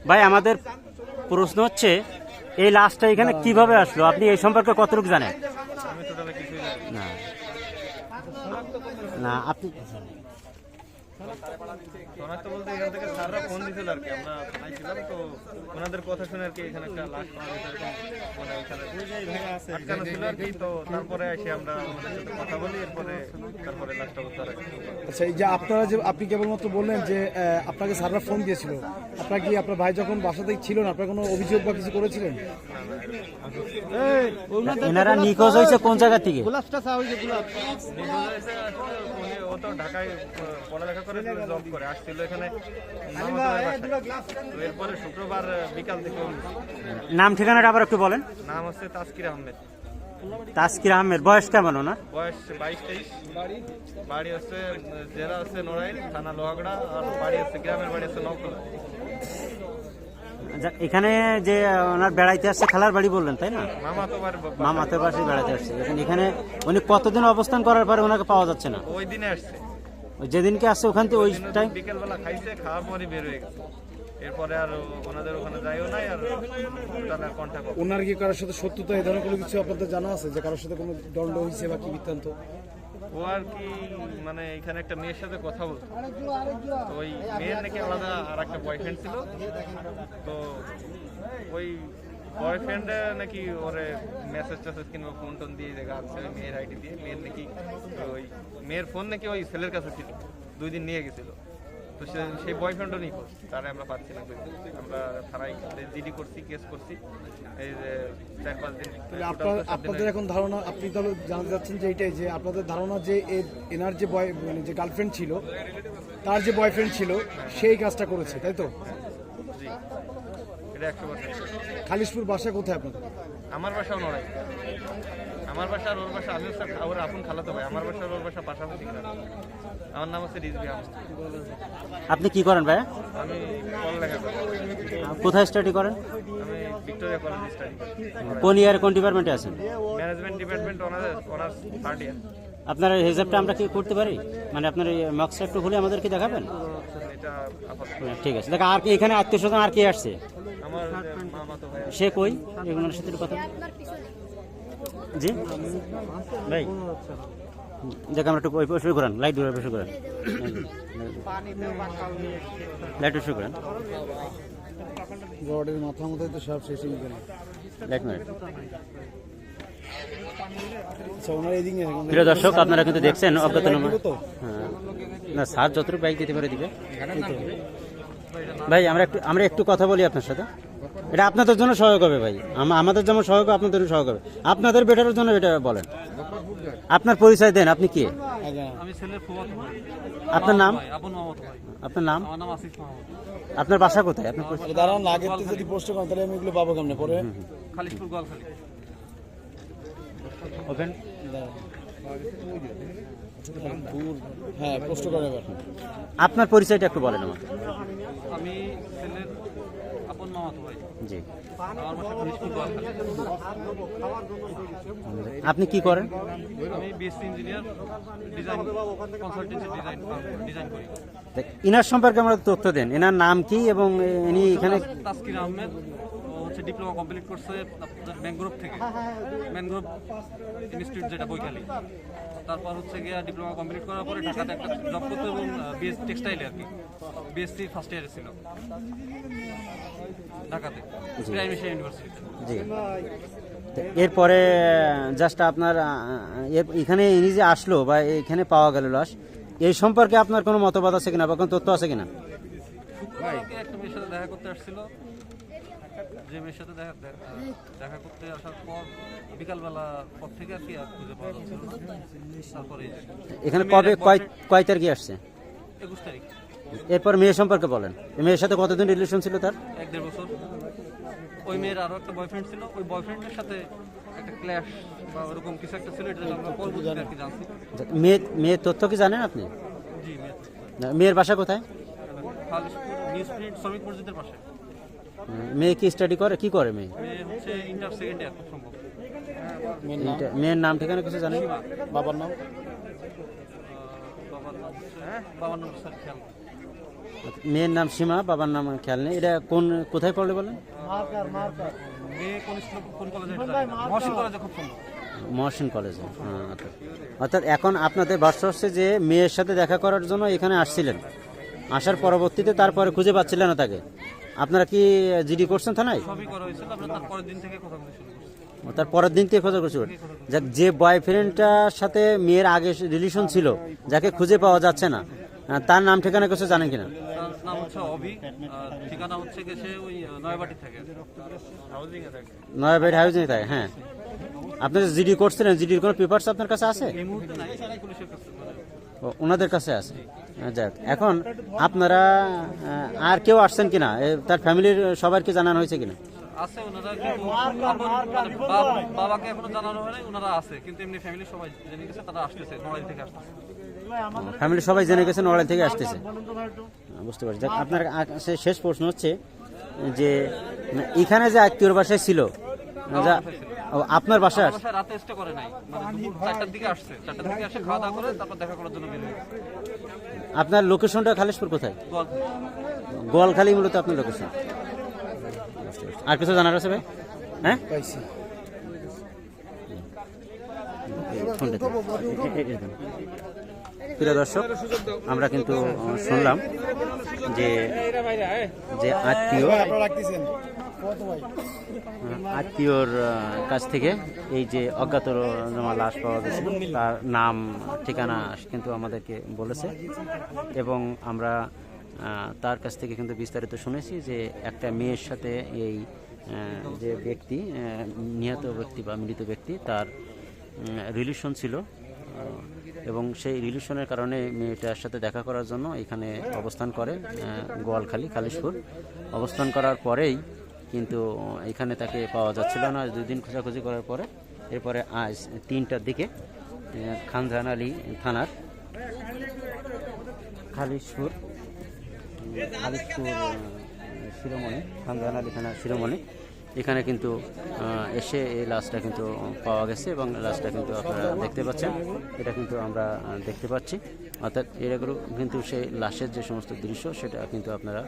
ভাই আমাদের প্রশ্ন হচ্ছে এই লাশটা এখানে কীভাবে আসলো? আপনি এই সম্পর্কে কতটুকু জানেন। না। না আপনি শনাক্ত বলতে এখান থেকে স্যাররা ফোন দিছিল আর কি। আমরা থানায় ছিলাম তো ওনাদের কথা শুনে আর কি এখানে একটা লাশ পাওয়া গেছে মানে আটকানো ছিল আর কি। তো তারপরে এসে আমরা সাথে কথা বলি এরপরে তারপরে লাশটা উদ্ধার আচ্ছা এই যে আপনারা যে আপনি কেবলমাত্র বললেন যে আপনাকে সার্ভার ফোন দিয়েছিল আপনার কি আপনার ভাই যখন বাসাতেই ছিল না আপনার কোনো অভিযোগ বা কিছু করেছিলেন? এনারা নিখোঁজ হয়েছে কোন জায়গা থেকে? নিখোঁজ হয়েছে আসলে উনি তো ঢাকায় পড়ালেখা করে জব করে। আসছিল এখানে এরপরে শুক্রবার বিকাল থেকে নাম ঠিকানাটা আবার একটু বলেন। নাম হচ্ছে তাসকির আহমেদ। তাসকির আহমেদ বয়স কেমন ওনার? বয়স বাইশ তেইশ। বাড়ি হচ্ছে জেলা হচ্ছে নড়াইল থানা লোহাগড়া আর বাড়ি হচ্ছে গ্রামের বাড়ি হচ্ছে নকলা এখানে যে ওনার বেড়াইতে আসছে খেলার বাড়ি বললেন তাই না? মামা তো বাড়ি মামাতের পাশে বেড়াতে আসছে। এখন এখানে উনি কতদিন অবস্থান করার পরে ওনাকে পাওয়া যাচ্ছে না? ওই দিনে আসছে। যেদিনকে আসছে ওখান থেকে ওই টাইম বিকেলবেলা খাইছে খাওয়ার পরই বের হয়ে গেছে। এরপরে আর ওনাদের ওখানে যাইও নাই আর তারা কন্ট্যাক্ট ওনার কি কারোর সাথে সত্যতা এই ধরনের কোনো কিছু আপনাদের জানা আছে? যে কারোর সাথে কোনো দণ্ড হয়েছে বা কি বৃত্তান্ত? ও আর কি মানে এখানে একটা মেয়ের সাথে কথা বলতো। তো ওই মেয়ের নাকি আলাদা আর একটা বয়ফ্রেন্ড ছিল। তো ওই বয়ফ্রেন্ড নাকি ওরে মেসেজ টেসেজ কিংবা ফোন টোন দিয়ে দেখা ওই মেয়ের আইডি দিয়ে। মেয়ের নাকি ওই মেয়ের ফোন নাকি ওই ছেলের কাছে ছিল। দুই দিন নিয়ে গেছিল। তো সে সেই বয়ফ্রেন্ডও নিখোঁজ তারা আমরা পাচ্ছি না আমরা থানায় জিডি করছি কেস করছি। এই যে চার পাঁচ দিন আপনাদের এখন ধারণা আপনি তাহলে জানতে চাচ্ছেন যে এইটাই যে আপনাদের ধারণা যে এনার যে বয় মানে যে গার্লফ্রেন্ড ছিল তার যে বয়ফ্রেন্ড ছিল সেই কাজটা করেছে তাই তো? খালিশপুর বাসা কোথায় আপনাদের? আমার বাসাও নড়াই আমার বাসা আর ওর বাসা স্যার ওর আপন খালাতো ভাই আমার বাসা আর ওর বাসা পাশাপাশি। আমার নাম হচ্ছে রিজবি আপনি কি করেন ভাইয়া? আমি পড়ালেখা করি। কোথায় স্টাডি করেন? আমি ভিক্টোরিয়া কলেজ স্টাডি করি। কোন ইয়ার কোন ডিপার্টমেন্টে আছেন? Management department honours honours third year আপনার হিসাবটা আমরা কি করতে পারি? মানে আপনার এই মার্কসটা একটু খুলে আমাদেরকে দেখাবেন? এটা আপাতত ঠিক আছে। দেখ আর কি এখানে আত্মীয় স্বজন আর কে আসছে? ভাই সে কই? এগুলোর সাথে কথা জি? ভাই। দেখ আমরা একটু শুরু করেন লাইট ধরে শুরু করেন। লাইট শুরু করেন। রডের মাথা মধ্যে তো সব শেষ হয়ে গেল। এদিকে এখন- প্রিয় দর্শক আপনারা কিন্তু দেখছেন অজ্ঞাতনামা? হ্যাঁ। না স্যার যতটুকু বাইক দিতে পারে দিবে। ভাই আমরা একটু আমরা একটু কথা বলি আপনার সাথে। এটা আপনাদের জন্য সহায়ক হবে ভাই। আমাদের যেমন সহায়ক হবে, আপনাদের সহায়ক হবে। আপনাদের বেটারের জন্য এটা বলেন। আপনার পরিচয় দেন আপনি কে? আপনার নাম? আপনার নাম? আমার নাম আসিফ মাহমুদ আপনার বাসা কোথায়? আপনার পরিচয়- দাঁড়ান থেকে যদি পোস্ট করেন তাহলে আমি এগুলো পাবো কেমনে? পরে? খালিশপুর গোয়ালখালী। ওপেন। হ্যাঁ পোস্ট আপনার পরিচয়টা একটু বলেন আমাকে। আমি ছেলের আপন মামাতো ভাই। জি। কি করেন? আমি BSc engineer design consultancy design design করি। ইনার সম্পর্কে আমরা তথ্য দেন। এনার নাম কি এবং ইনি এখানে তাসকির আহমেদ ডিপ্লোমা কমপ্লিট করছে আপনাদের ম্যানগ্রোভ থেকে। ম্যানগ্রোভ ইনস্টিটিউট যেটা বৈকালী। তারপর হচ্ছে গিয়ে ডিপ্লোমা কমপ্লিট করার পরে ঢাকাতে একটা জব করতো এবং বিএস টেক্সটাইলে আর কি। বিএসসি ফার্স্ট ইয়ারে ছিল। ঢাকাতে। প্রাইম এশিয়া ইউনিভার্সিটিতে এরপরে জাস্ট আপনার এখানে ইনি যে আসলো বা এখানে পাওয়া গেল লাশ এই সম্পর্কে আপনার কোনো মতবাদ আছে কিনা বা কোনো তথ্য আছে কিনা? শুক্রবারকে একটা মেয়ের সাথে দেখা করতে আসছিল। যে মেয়ের সাথে দেখা দেখা- করতে আসার পর বিকালবেলা পর থেকে আর কি আর খুঁজে পাওয়া যাচ্ছিল না। তারপরে এখানে কবে কয় কয় তারিখে আসছে? একুশ তারিখ। এরপর মেয়ে সম্পর্কে বলেন। মেয়ের সাথে কতদিন রিলেশন ছিল তার? এক দেড় বছর। ওই মেয়ের আরও একটা বয়ফ্রেন্ড ছিল। ওই বয়ফ্রেন্ডের সাথে একটা ক্ল্যাশ বা ওরকম কিছু একটা ছিল এটা আমরা পরবর্তীতে আর কি জানছি। মেয়ে মেয়ের তথ্য কি জানেন আপনি? জি মেয়ের বাসা কোথায়? নিউজ প্রিন্ট শ্রমিক মসজিদের পাশে। উম, মেয়ে কি স্টাডি করে? কি করে মেয়ে? মেয়ের নাম? ঠিকানা কিছু জানেন? বাবার নাম? আহ, বাবার নাম হচ্ছে বাবার নাম স্যার খেয়াল নেই। মেয়ের নাম সীমা বাবার নাম খেয়াল নেই। এটা কোন কোথায় পড়লে বলেন। মহসিন কলেজে খুব সম্ভব মহসিন কলেজে হ্যাঁ, অর্থাৎ- অর্থাৎ এখন আপনাদের ভাষ্য হচ্ছে যে মেয়ের সাথে দেখা করার জন্য এখানে আসছিলেন। আসার পরবর্তীতে তারপরে খুঁজে পাচ্ছিলেন না তাকে। আপনারা কি জিডি করছেন থানায়? সবই করা হয়েছিল আমরা তার পরের দিন থেকে কথা বলতে শুরু করছি। তার পরের দিন থেকে খোঁজা করছিল যাক যে বয়ফ্রেন্ডটার সাথে মেয়ের আগে রিলেশন ছিল যাকে খুঁজে পাওয়া যাচ্ছে না তার নাম ঠিকানা কিছু জানেন কিনা? তার নাম হচ্ছে অভি আর ঠিকানা হচ্ছে গেছে ওই আহ, নয়াবাটি থেকে। হাউজিং এ থাকে। নয়া বেড হাউজিং থাকে হ্যাঁ। আপনি যে জিডি করছিলেন জিডির কোনো পেপারস আপনার কাছে আছে? মানে ওনাদের কাছে আছে। আহ, যাক এখন আপনারা আর কেউ আসছেন কিনা তার ফ্যামিলির সবার কি জানানো হয়েছে কিনা আছে ওনারা কিন্তু মানে বাবা- বাবাকে এখনও জানানো হয় ওনারা আছে কিন্তু এমনি ফ্যামিলি সবাই জেনে গেছে তারা আসতেছে নড়াইল থেকে আসতেছে। ফ্যামিলির সবাই জেনে ওয়াল থেকে আসতেছে। বুঝতে পারছি। যাক আপনার শেষ প্রশ্ন হচ্ছে যে এখানে যে আত্মীয়র বাসায় ছিল যা ও, আপনার বাসায় বাসায় রাতে স্টে করে নাই। মানে দুপুর দিকে আসছে। চারটার দিকে আসে খাওয়া দাওয়া করে তারপর দেখা করার জন্য বের আপনার লোকেশনটা খালিশপুর কোথায়? গোয়ালখালী। মূলত আপনার লোকেশন আর কিছু জানার আছে ভাই? হ্যাঁ? পাইছি। প্রিয় দর্শক আমরা কিন্তু শুনলাম যে যে আত্মীয় আত্মীয়র কাছ থেকে এই যে অজ্ঞাত লাশ পাওয়া গেছে, তার নাম, ঠিকানা কিন্তু আমাদেরকে বলেছে। এবং আমরা তার কাছ থেকে কিন্তু বিস্তারিত শুনেছি যে একটা মেয়ের সাথে এই যে ব্যক্তি নিহত ব্যক্তি বা মৃত ব্যক্তি, তার রিলেশন ছিল। এবং সেই রিলেশনের কারণে মেয়েটার সাথে দেখা করার জন্য এখানে অবস্থান করে গোয়ালখালী, খালিশপুর। অবস্থান করার পরেই কিন্তু এখানে তাকে পাওয়া যাচ্ছিল না। দুই দিন খোঁজাখুঁজি করার পরে, এরপরে আজ তিনটার দিকে খানজান আলী থানার খালিশপুর খালিশপুর শিরোমণি খানজান আলী থানার শিরোমণি এখানে কিন্তু এসে এই লাশটা কিন্তু পাওয়া গেছে এবং লাশটা কিন্তু আপনারা দেখতে পাচ্ছেন। এটা কিন্তু আমরা দেখতে পাচ্ছি। অর্থাৎ এগুলো কিন্তু সেই লাশের যে সমস্ত দৃশ্য, সেটা কিন্তু আপনারা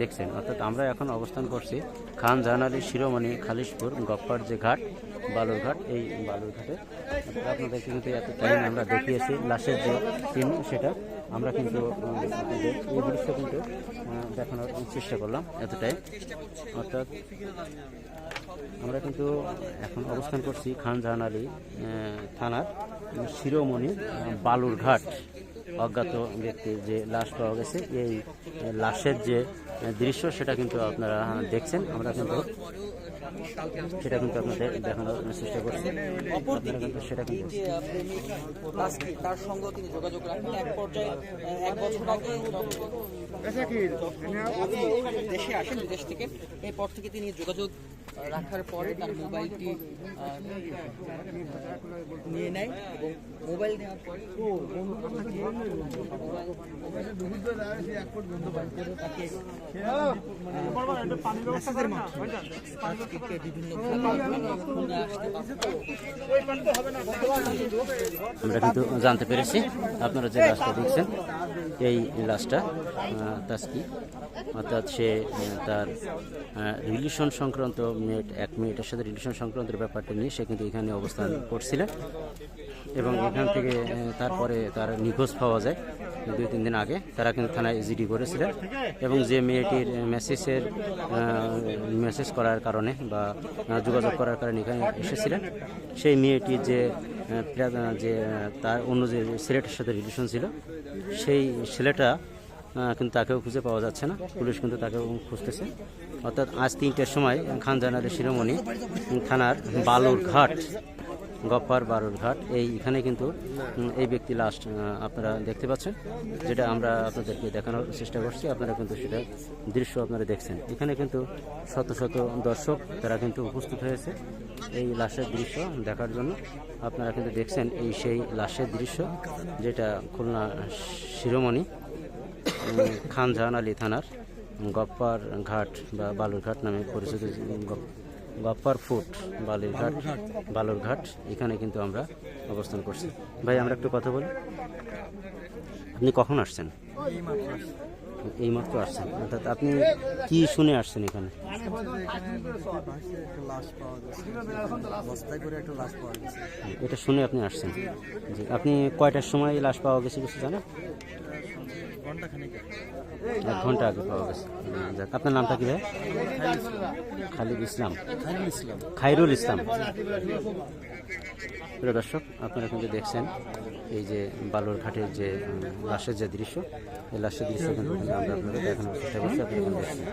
দেখছেন। অর্থাৎ আমরা এখন অবস্থান করছি খান জাহান শিরোমণি খালিশপুর গপ্পার যে ঘাট। বালুরঘাট, এই বালুরঘাটে। অর্থাৎ আপনাদেরকে কিন্তু এত টাইম আমরা দেখিয়েছি, লাশের যে চিহ্ন সেটা, আমরা কিন্তু এই দৃশ্য কিন্তু দেখানোর চেষ্টা করলাম এতটাই। অর্থাৎ আমরা কিন্তু এখন অবস্থান করছি খান জাহান আলী থানার শিরোমণি, বালুরঘাট। অজ্ঞাত ব্যক্তির যে লাশ পাওয়া গেছে এই লাশের যে দৃশ্য সেটা কিন্তু আপনারা দেখছেন। আমরা কিন্তু সেটা কিন্তু আপনাদের দেখানোর চেষ্টা করছি। আপনারা কিন্তু সেটা কিন্তু তার সঙ্গে তিনি যোগাযোগ রাখেন? এক পর্যায়ে এক বছর আগে দেশে আসেন বিদেশ থেকে। এরপর থেকে তিনি যোগাযোগ রাখার পরে তার মোবাইলটি নিয়ে নেয় এবং মোবাইল নেওয়ার পরে আমরা কিন্তু জানতে পেরেছি আপনারা যে লাশটা দেখছেন এই লাশটা তাস্কি অর্থাৎ সে তার রিলেশন সংক্রান্ত মেয়েট, এক মেয়েটার সাথে রিলেশন সংক্রান্ত ব্যাপারটা নিয়ে সে কিন্তু এখানে অবস্থান করছিলেন এবং এখান থেকে তারপরে তার নিখোঁজ পাওয়া যায়। দুই, তিন দিন আগে তারা কিন্তু থানায় জিডি করেছিলেন এবং যে মেয়েটির মেসেজের মেসেজ করার কারণে বা যোগাযোগ করার কারণে এখানে এসেছিলেন সেই মেয়েটির যে যে তার অন্য যে ছেলেটার সাথে রিলেশন ছিল, সেই ছেলেটা কিন্তু তাকেও খুঁজে পাওয়া যাচ্ছে না। পুলিশ কিন্তু তাকেও খুঁজতেছে। অর্থাৎ আজ তিনটের সময় খানজানারের শিরোমণি থানার বালুরঘাট, গপ্পার বালুরঘাট। এই এখানে কিন্তু এই ব্যক্তি লাস্ট আপনারা দেখতে পাচ্ছেন, যেটা আমরা আপনাদেরকে দেখানোর চেষ্টা করছি। আপনারা কিন্তু সেটা দৃশ্য আপনারা দেখছেন। এখানে কিন্তু শত শত দর্শক, তারা কিন্তু উপস্থিত হয়েছে এই লাশের দৃশ্য দেখার জন্য। আপনারা কিন্তু দেখছেন এই সেই লাশের দৃশ্য, যেটা খুলনা শিরোমণি। উম, খান জাহান আলী থানার গপ্পার ঘাট বা বালুরঘাট নামে পরিচিত গপ্পার ফুট বালুরঘাট বালুরঘাট এখানে কিন্তু আমরা অবস্থান করছি। ভাই আমরা একটু কথা বলি। আপনি কখন আসছেন? এই এইমাত্র আসছেন। অর্থাৎ আপনি কি শুনে আসছেন এখানে? এটা শুনে আপনি আসছেন। আপনি কয়টার সময় লাশ পাওয়া গেছে কিছু জানেন? এক ঘণ্টা আগে পাওয়া গেছে। যাক আপনার নামটা কি ভাই? খালিদ ইসলাম। খাইরুল ইসলাম। প্রিয় দর্শক আপনারা কিন্তু দেখছেন এই যে বালুরঘাটের যে লাশের যে দৃশ্য এই লাশের দৃশ্য কিন্তু আমরা আপনাদের দেখানোর চেষ্টা করছি আপনারা দেখছেন।